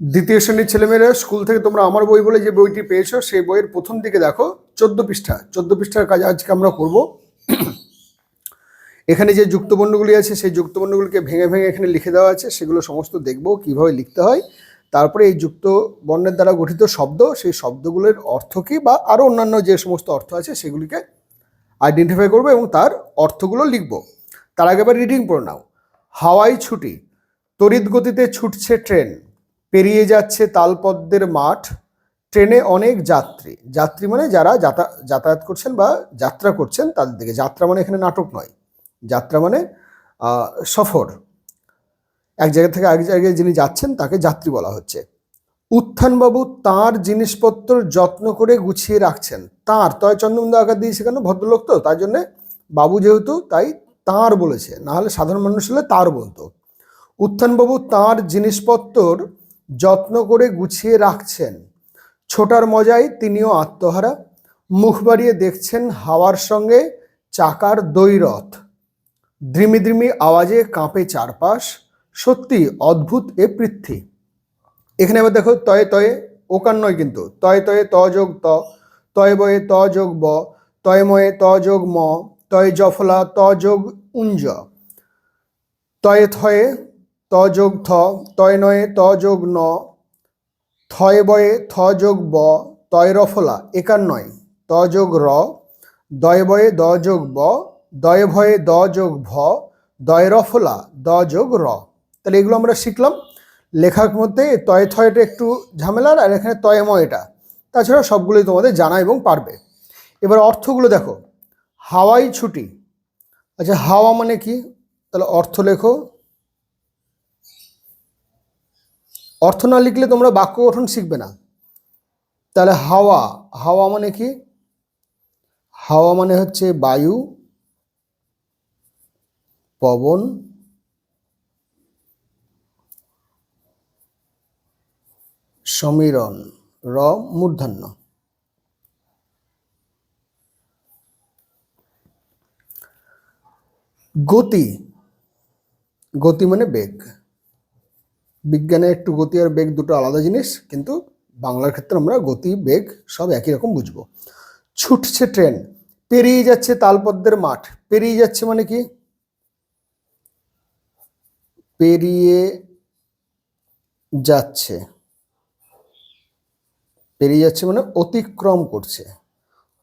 দ্বিতীয় শ্রেণির ছেলেমেয়েরা স্কুল থেকে তোমরা আমার বই বলে যে বইটি পেয়েছ, সেই বইয়ের প্রথম দিকে দেখো, চোদ্দ পৃষ্ঠা। চোদ্দ পৃষ্ঠার কাজ আজকে আমরা করব। এখানে যে যুক্তবর্ণগুলি আছে, সেই যুক্তবর্ণগুলিকে ভেঙে ভেঙে এখানে লিখে দেওয়া আছে। সেগুলো সমস্ত দেখব, কীভাবে লিখতে হয়। তারপরে এই যুক্ত বর্ণের দ্বারা গঠিত শব্দ, সেই শব্দগুলোর অর্থ কী বা আরও অন্যান্য যে সমস্ত অর্থ আছে, সেগুলিকে আইডেন্টিফাই করব এবং তার অর্থগুলো লিখব। তার আগে এবার রিডিং পড়ে নাও। হাওয়াই ছুটি, তড়িৎ গতিতে ছুটছে ট্রেন। পেরিয়ে যাচ্ছে তালপদ্মের মাঠ। ট্রেনে অনেক যাত্রী। যাত্রী মানে যারা যাতা, যাতায়াত করছেন বা যাত্রা করছেন তাদের দিকে। যাত্রা মানে এখানে নাটক নয়। যাত্রা মানে সফর। এক জায়গা থেকে আরেক জায়গায় যিনি যাচ্ছেন তাকে যাত্রী বলা হচ্ছে। উত্থানবাবু তার জিনিসপত্র যত্ন করে গুছিয়ে রাখছেন। তাঁর, তয় চন্দ্রবন্ধু আকার দিয়েছে কেন? ভদ্রলোক তো তার জন্যে বাবু যেহেতু, তাই তাঁর বলেছে। না হলে সাধারণ মানুষ হলে তার বলতো। উত্থানবাবু তাঁর জিনিসপত্র যত্ন করে গুছিয়ে রাখছেন। ছোটার মজায় তিনিও আত্মহারা। মুখ বাড়িয়ে দেখছেন হাওয়ার সঙ্গে চাকার দৈরথ। দ্রিমি দ্রিমি আওয়াজে কাঁপে চারপাশ। সত্যি অদ্ভুত এ পৃথ্বী। এখানে আবার দেখো তয়ে তয়ে, ওকার নয় কিন্তু, তয়ে তয়ে ত যোগ ত, তয়ে বয়ে ত যোগ ব, তয়ে ময়ে ত যোগ ম, তয়ে জফলা ত যোগ উঞ্জ। তয়ে থয়ে ত যোগ থ, তয় নয়ে ত যোগ ন, থয় বয়ে থ যোগ ব, তয় রফলা একার নয়। ত যোগ র, দয়ে বয়ে দ যোগ ব, দয়ে ভয়ে দ যোগ ভ, দয় রফলা দ যোগ র। তাহলে এগুলো আমরা শিখলাম। লেখার মধ্যে তয় থয়টা একটু ঝামেলার, আর এখানে তয়ময় এটা। তাছাড়া সবগুলোই তোমাদের জানা এবং পারবে। এবার অর্থগুলো দেখো। হাওয়াই ছুটি। আচ্ছা হাওয়া মানে কি? তাহলে অর্থ লেখো। অর্থ না লিখলে তোমরা বাক্য গঠন শিখবে না। তাহলে হাওয়া হাওয়া মানে কি? হাওয়া মানে হচ্ছে বায়ু, পবন, সমীরণ, র, মূর্ধন্য। গতি গতি মানে বেগ। বিজ্ঞানে একটু গতি আর বেগ দুটো আলাদা জিনিস, কিন্তু বাংলার ক্ষেত্রে আমরা গতি, বেগ সব একই রকম বুঝব। ছুটছে ট্রেন, পেরিয়ে যাচ্ছে তালপদ্মের মাঠ। পেরিয়ে যাচ্ছে মানে কি? পেরিয়ে যাচ্ছে। পেরিয়ে যাচ্ছে মানে অতিক্রম করছে।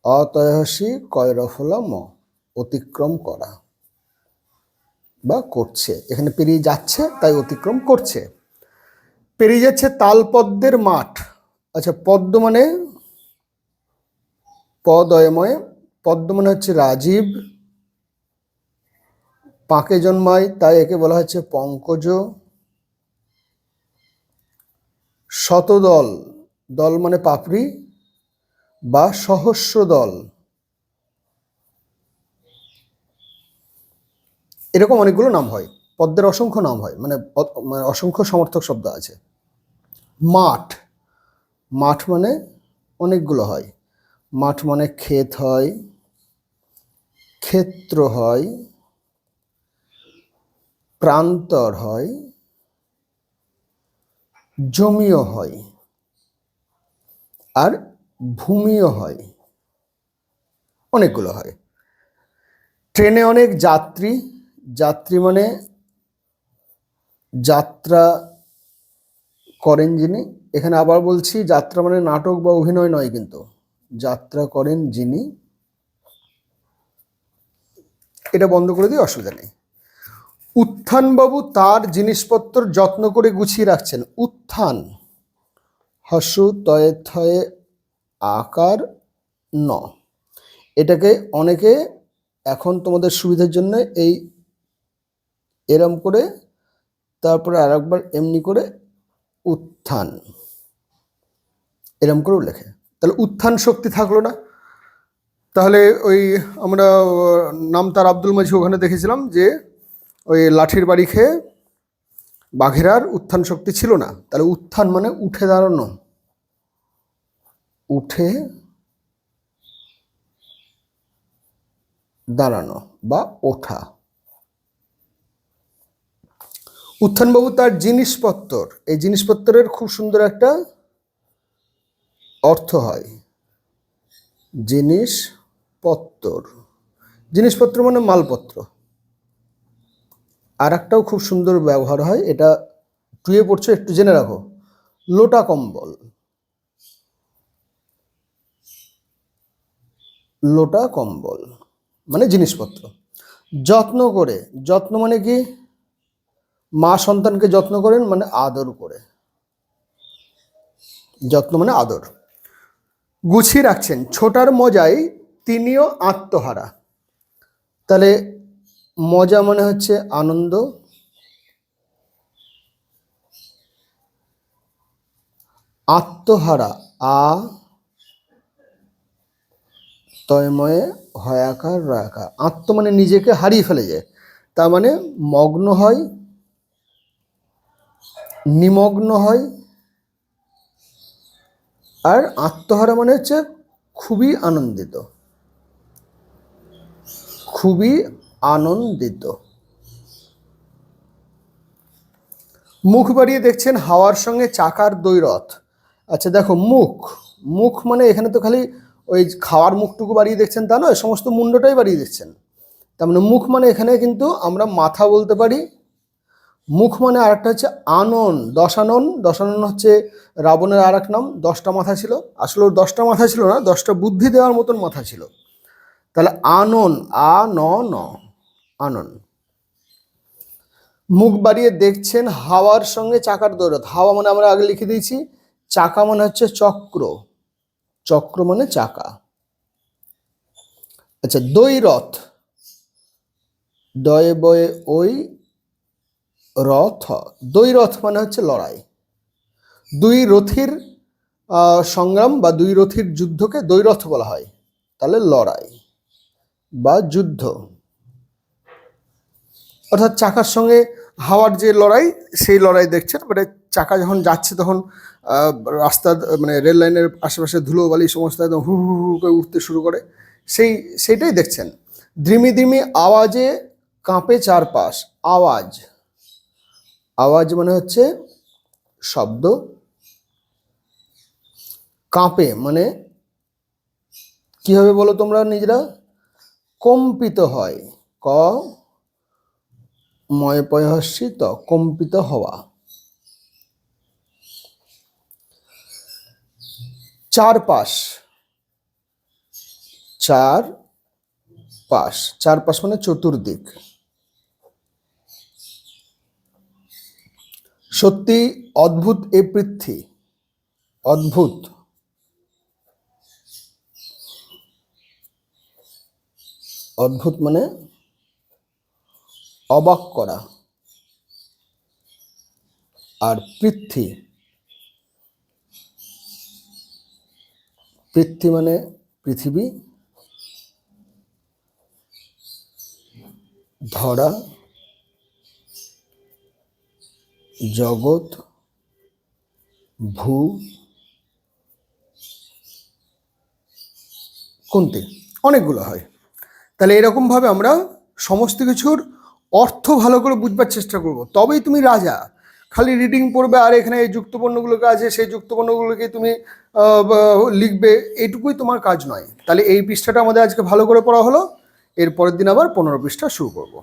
অতয়সী কয়রফলা ম অতিক্রম করা বা করছে। এখানে পেরিয়ে যাচ্ছে, তাই অতিক্রম করছে। পেরিয়ে যাচ্ছে তালপদ্মের মাঠ। আচ্ছা পদ্ম মানে? পদয়ময়। পদ্ম মানে হচ্ছে রাজীব। পাকে জন্মায়, তাই একে বলা হচ্ছে পঙ্কজ। শতদল। দল মানে পাপড়ি বা সহস্র দল এরকম অনেকগুলো নাম হয়। পদ্মের অসংখ্য নাম হয় মানে মানে অসংখ্য সমর্থক শব্দ আছে। মাঠ মাঠ মানে অনেকগুলো হয়। মাঠ মানে ক্ষেত হয়, ক্ষেত্র হয়, প্রান্তর হয়, জমিও হয়, আর ভূমিও হয়। অনেকগুলো হয়। ট্রেনে অনেক যাত্রী যাত্রী মানে যাত্রা করেন যিনি, এখানে আবার বলছি যাত্রা মানে নাটক বা অভিনয় নয় কিন্তু। যাত্রা করেন যিনি, এটা বন্ধ করে দিয়ে অসুবিধা নেই। উত্থানবাবু তার জিনিসপত্র যত্ন করে গুছিয়ে রাখছেন। উত্থান হসু তয়ে থয়ে আকার ন। এটাকে অনেকে এখন তোমাদের সুবিধার জন্য এই এরম করে তারপরে আর একবার এমনি করে উত্থান। এরম করেও লেখে। তাহলে উত্থান শক্তি থাকল না। তাহলে ওই আমরা আহ, নামতার আব্দুল মাঝি ওখানে দেখেছিলাম যে ওই লাঠির বাড়ি খেয়ে বাঘের আর উত্থান শক্তি ছিল না। তাহলে উত্থান মানে উঠে দাঁড়ানো। উঠে দাঁড়ানো বা ওঠা। উত্থানবাবু তার জিনিসপত্র এই জিনিসপত্রের খুব সুন্দর একটা অর্থ হয়। জিনিসপত্র জিনিসপত্র মানে মালপত্র। আর একটাও খুব সুন্দর ব্যবহার হয়, এটা টুয়ে পড়ছো, একটু জেনে রাখো। লোটা কম্বল। লোটা কম্বল মানে জিনিসপত্র। যত্ন করে, যত্ন মানে কি? মা সন্তানকে যত্ন করেন মানে আদর করে। যত্ন মানে আদর। গুছিয়ে রাখছেন। ছোটার মজায় তিনিও আত্মহারা। তাহলে মজা মানে হচ্ছে আনন্দ। আত্মহারা আ তয়ময়ে হয়াকার রয়াকার। আত্ম মানে নিজেকে হারিয়ে ফেলে যায়। তার মানে মগ্ন হয় নিমগ্ন হয়। আর আত্মহারা মানে হচ্ছে খুবই আনন্দিত। খুবই আনন্দিত। মুখ বাড়িয়ে দেখছেন হাওয়ার সঙ্গে চাকার দৈরথ। আচ্ছা দেখো, মুখ। মুখ মানে এখানে তো খালি ওই খাওয়ার মুখটুকু বাড়িয়ে দেখছেন তা নয়, সমস্ত মুন্ডটাই বাড়িয়ে দেখছেন। তার মানে মুখ মানে এখানে কিন্তু আমরা মাথা বলতে পারি মুখ মানে আরেকটা হচ্ছে আনন, দশানন। দশানন হচ্ছে রাবণের আর এক নাম, দশটা মাথা ছিল। আসলে দশটা মাথা ছিল না, দশটা বুদ্ধি দেওয়ার মতন মাথা ছিল। তাহলে আনন, আ, ন ন, আনন। মুখ বাড়িয়ে দেখছেন হাওয়ার সঙ্গে চাকার দৌড়ত হাওয়া মানে আমরা আগে লিখে দিয়েছি, চাকা মানে হচ্ছে চক্র। চক্র মানে চাকা। আচ্ছা দৈরথ। দয়ে বয়ে ওই রথ, দুই রথ মানে হচ্ছে লড়াই। দুই রথির সংগ্রাম বা দুই রথির যুদ্ধকে দৈরথ বলা হয়। তাহলে লড়াই বা যুদ্ধ। অর্থাৎ চাকার সঙ্গে হাওয়ার যে লড়াই, সেই লড়াই দেখছেন। মানে চাকা যখন যাচ্ছে তখন রাস্তা মানে রেল লাইনের আশেপাশে ধুলো, বালি সমস্ত একদম হু হু হু করে উঠতে শুরু করে। সেই, সেইটাই দেখছেন। ধ্রিমি ধ্রিমি আওয়াজে কাঁপে চারপাশ। আওয়াজ। আওয়াজ মানে হচ্ছে শব্দ। কাঁপে মানে কি হবে বলো তোমরা নিজেরা? কম্পিত হয়। ক, ময় কম্পিত হওয়া। চারপাশ। চার পাশ চারপাশ মানে চতুর্দিক। সত্যি অদ্ভুত এ পৃথ্বী। অদ্ভুত। অদ্ভুত মানে অবাক করা। আর পৃথ্বী। পৃথ্বী মানে পৃথিবী। ধরা জগৎ, ভূ, কোনটি? অনেকগুলো হয়। তাহলে এরকমভাবে আমরা সমস্ত কিছুর অর্থ ভালো করে বুঝবার চেষ্টা করব। তবেই তুমি রাজা। খালি রিডিং পড়বে আর এখানে এই যুক্তপণ্যগুলোকে আছে, সেই যুক্তপণ্যগুলোকে তুমি লিখবে, এইটুকুই তোমার কাজ নয়। তাহলে এই পৃষ্ঠাটা আমাদের আজকে ভালো করে পড়া হলো। এর পরের দিন আবার পনেরো পৃষ্ঠা শুরু করব।